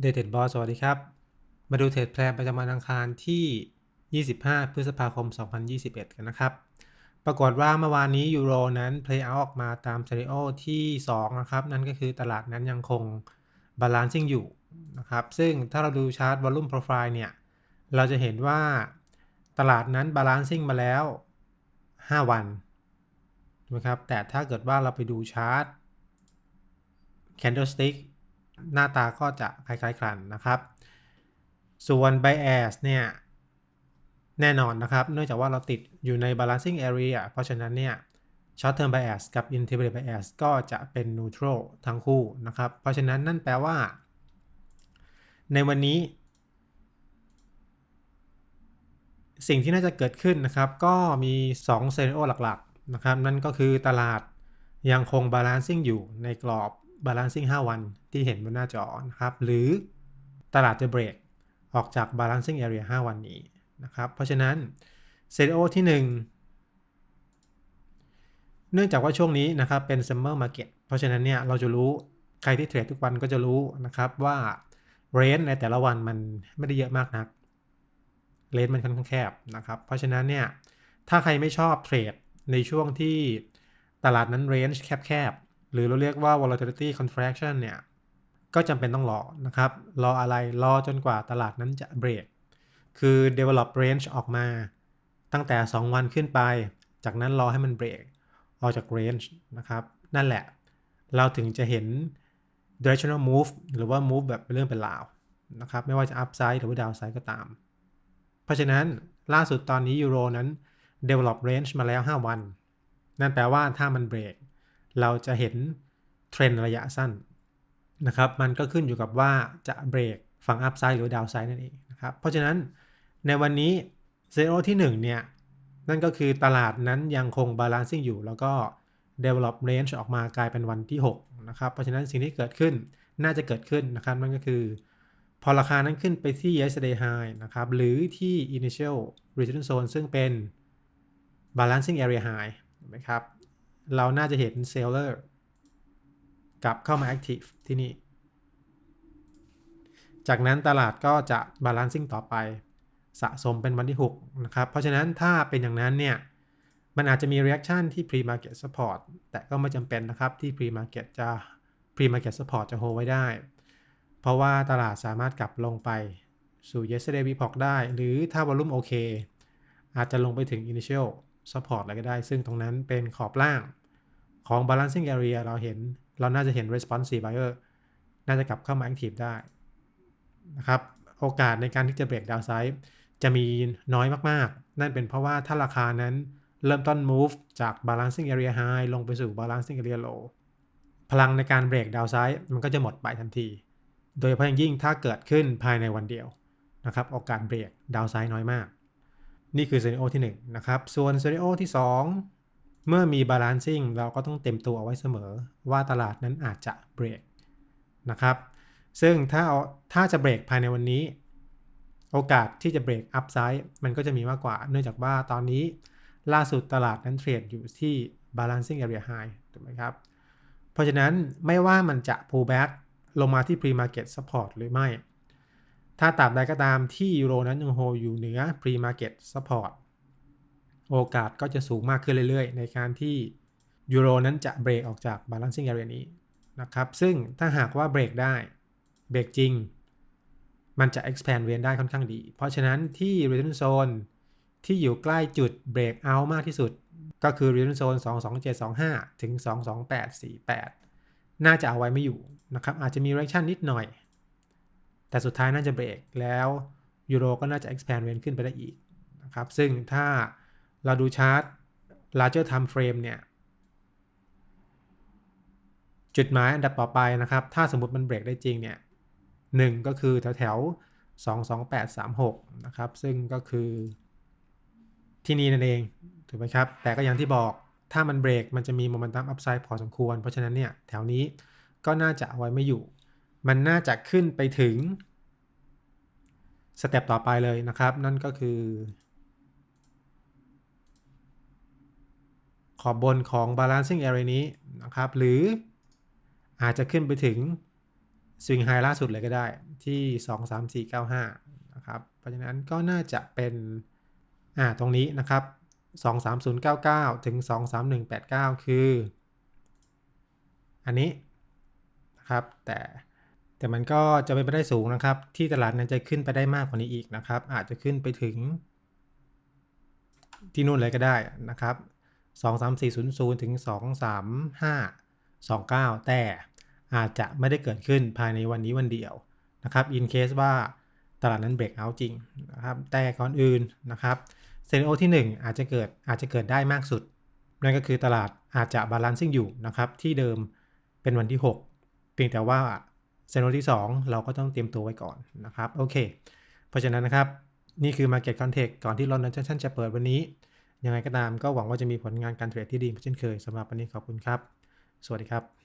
เด t เ d ดบอสสวัสดีครับ มาดูเทรดแพลนประจำวันอังคารที่ 25 พฤษภาคม 2021 กันนะครับ ปรากฏว่าเมื่อวานนี้ยูโรนั้น play out ออกมาตามเซ n ริโอที่ 2 นะครับ นั่นก็คือตลาดนั้นยังคง balancing อยู่นะครับ ซึ่งถ้าเราดูชาร์ต volume profile เนี่ย เราจะเห็นว่าตลาดนั้น balancing มาแล้ว 5 วันนะครับ แต่ถ้าเกิดว่าเราไปดูชาร์ต candlestick หน้าตาก็จะคล้ายๆกันนะครับ ส่วน bias เนี่ยแน่นอนนะครับ เนื่องจากว่าเราติดอยู่ใน balancing area เพราะฉะนั้นเนี่ย short term bias กับ intermediate bias ก็จะเป็น neutral ทั้งคู่นะครับ เพราะฉะนั้นนั่นแปลว่า ในวันนี้ สิ่งที่น่าจะเกิดขึ้นนะครับ ก็มี2 scenario หลักๆนะครับ นั่นก็คือตลาดยังคง balancing อยู่ในกรอบ balancing 5 วันที่เห็นบนหน้าจอนะครับ หรือตลาดจะเบรกออกจาก balancing area 5 วันนี้นะครับ เพราะฉะนั้นเซ n โอที่ 1 เนื่องจากว่าช่วงนี้นะครับเป็น summer market เพราะฉะนั้นเนี่ยเราจะรู้ใครที่เทรดทุกวันก็จะรู้นะครับว่าเรนในแต่ละวันมันไม่ได้เยอะมากนักเรนมันค่อนข้างแคบนะครับ เพราะฉะนั้นเนี่ยถ้าใครไม่ชอบเทรดในช่วงที่ตลาดนั้นเรนจ์แคบ หรือเราเรียกว่า volatility contraction เนี่ย ก็จำเป็นต้องรอนะครับ รออะไรรอจนกว่าตลาดนั้นจะเบรกคือ develop range ออกมา ตั้งแต่ 2 วันขึ้นไป จากนั้นรอให้มันเบรกออกจาก range นะครับ นั่นแหละ เราถึงจะเห็น directional move หรือว่า move แบบเป็นเรื่องเป็นราวนะครับ ไม่ว่าจะ upside หรือว่า downside ก็ตาม เพราะฉะนั้นล่าสุดตอนนี้ยูโรนั้น develop range มาแล้ว 5 วัน นั่นแปลว่าถ้ามันเบรก เราจะเห็นเทรนระยะสั้นนะครับ มันก็ขึ้นอยู่กับว่าจะเบรกฝั่งอัพไซด์หรือดาวไซด์นั่นเองนะครับ เพราะฉะนั้นในวันนี้เซโรที่ 1 เนี่ย นั่นก็คือตลาดนั้นยังคงบาลานซิ่งอยู่ แล้วก็ develop range ออกมากลายเป็นวันที่ 6 นะครับ เพราะฉะนั้นสิ่งที่เกิดขึ้นน่าจะเกิดขึ้นนะครับนั่นก็คือ พอราคานั้นขึ้นไปที่ yesterday high นะครับ หรือที่ initial resistance zone ซึ่งเป็น balancing area high นะครับ เราน่าจะเห็นเซลเลอร์กลับเข้ามา Active ที่นี่ จากนั้นตลาดก็จะบาลานซิ่งต่อไปสะสมเป็นวันที่ 6 นะครับ เพราะฉะนั้นถ้าเป็นอย่างนั้นเนี่ย มันอาจจะมี reaction ที่ pre market support แต่ก็ไม่จำเป็นนะครับที่ pre market จะ pre market support จะ hold ไว้ได้ เพราะว่าตลาดสามารถกลับลงไปสู่ yesterday VPOC ได้ หรือถ้าวอลุ่มโอเค อาจจะลงไปถึง initial support อะไรก็ได้ ซึ่งตรงนั้นเป็นขอบล่างของ balancing area เราเห็น เราน่าจะเห็น responsive buyer น่าจะกลับเข้ามา active ได้นะครับ โอกาสในการที่จะ break downside จะมีน้อยมากๆ นั่นเป็นเพราะว่าถ้าราคานั้นเริ่มต้น move จาก balancing area high ลงไปสู่ balancing area low พลังในการ break downside มันก็จะหมดไปทันที โดยเฉพาะอย่างยิ่งถ้าเกิดขึ้นภายในวันเดียวนะครับ โอกาส break downside น้อยมาก นี่คือซีน n โอที่1นะครับ ส่วนซีน n โอที่ 2 เมื่อมีบาลานซิ่งเราก็ต้องเต็มตัวเอาไว้เสมอ ว่าตลาดนั้นอาจจะเบรกนะครับ ซึ่งถ้าเอาถ้าจะเบรกภายในวันนี้ โอกาสที่จะเบรกอัพไซด์มันก็จะมีมากกว่า เนื่องจากว่าตอนนี้ล่าสุดตลาดนั้นเทรดอยู่ที่ balancing area high ถูกไหมครับ เพราะฉะนั้นไม่ว่ามันจะ pull back ลงมาที่ pre market support หรือไม่ ถ้าตราบใดก็ตามที่ยูโรนั้นยังโฮอยู่เหนือ pre-market support โอกาสก็จะสูงมากขึ้นเรื่อยๆ ในการที่ยูโรนั้นจะเบรกออกจาก balancing area นี้นะครับ ซึ่งถ้าหากว่าเบรกได้ เบรกจริง มันจะ expand range ได้ค่อนข้างดี เพราะฉะนั้นที่ resistance zone ที่อยู่ใกล้จุด break out มากที่สุด ก็คือ resistance zone 22725 ถึง 22848 น่าจะเอาไว้ไม่อยู่นะครับ อาจจะมี reaction นิดหน่อย แต่สุดท้ายน่าจะเบรกแล้วยูโรก็น่าจะ expand เวนขึ้นไปได้อีกนะครับซึ่งถ้าเราดูชาร์ต larger time frame เนี่ยจุดหมายอันดับต่อไปนะครับ ถ้าสมมติมันเบรกได้จริงเนี่ยหนึ่งก็คือแถวแถว22836 นะครับ ซึ่งก็คือที่นี่นั่นเอง ถูกไหมครับ แต่ก็อย่างที่บอกถ้ามันเบรกมันจะมีโมเมนตัมอัพไซด์พอสมควร เพราะฉะนั้นเนี่ย แถวนี้ก็น่าจะเอาไว้ไม่อยู่ มันน่าจะขึ้นไปถึงสเต็ปต่อไปเลยนะครับ นั่นก็คือ ขอบบนของ balancing area นี้นะครับ หรืออาจจะขึ้นไปถึงสวิงไฮล่าสุดเลยก็ได้ที่ 2 3 4 9 5 นะครับ เพราะฉะนั้นก็น่าจะเป็น อ่า ตรงนี้นะครับ 23099 ถึง 23189 คือ อันนี้นะครับ แต่ แต่มันก็จะเป็นไปได้สูงนะครับ ที่ตลาดนั้นจะขึ้นไปได้มากกว่านี้อีกนะครับ อาจจะขึ้นไปถึง ที่นู่นเลยก็ได้นะครับ23400ถึง23529 แต่อาจจะไม่ได้เกิดขึ้นภายในวันนี้วันเดียวนะครับ in case ว่าตลาดนั้นเบรกเอาจริงนะครับแต่ก่อนอื่นนะครับเซนโอที่ 1 อาจจะเกิดอาจจะเกิดได้มากสุด นั่นก็คือตลาดอาจจะบาลานซิ่งอยู่นะครับที่เดิมเป็นวันที่ 6 เพียงแต่ว่า เซนโนที่ 2 เราก็ต้องเตรียมตัวไว้ก่อนนะครับ โอเค เพราะฉะนั้นนะครับ นี่คือ Market Context ก่อนที่ London Session จะเปิดวันนี้ ยังไงก็ตามก็หวังว่าจะมีผลงานการเทรดที่ดีเช่นเคยสำหรับวันนี้ขอบคุณครับ สวัสดีครับ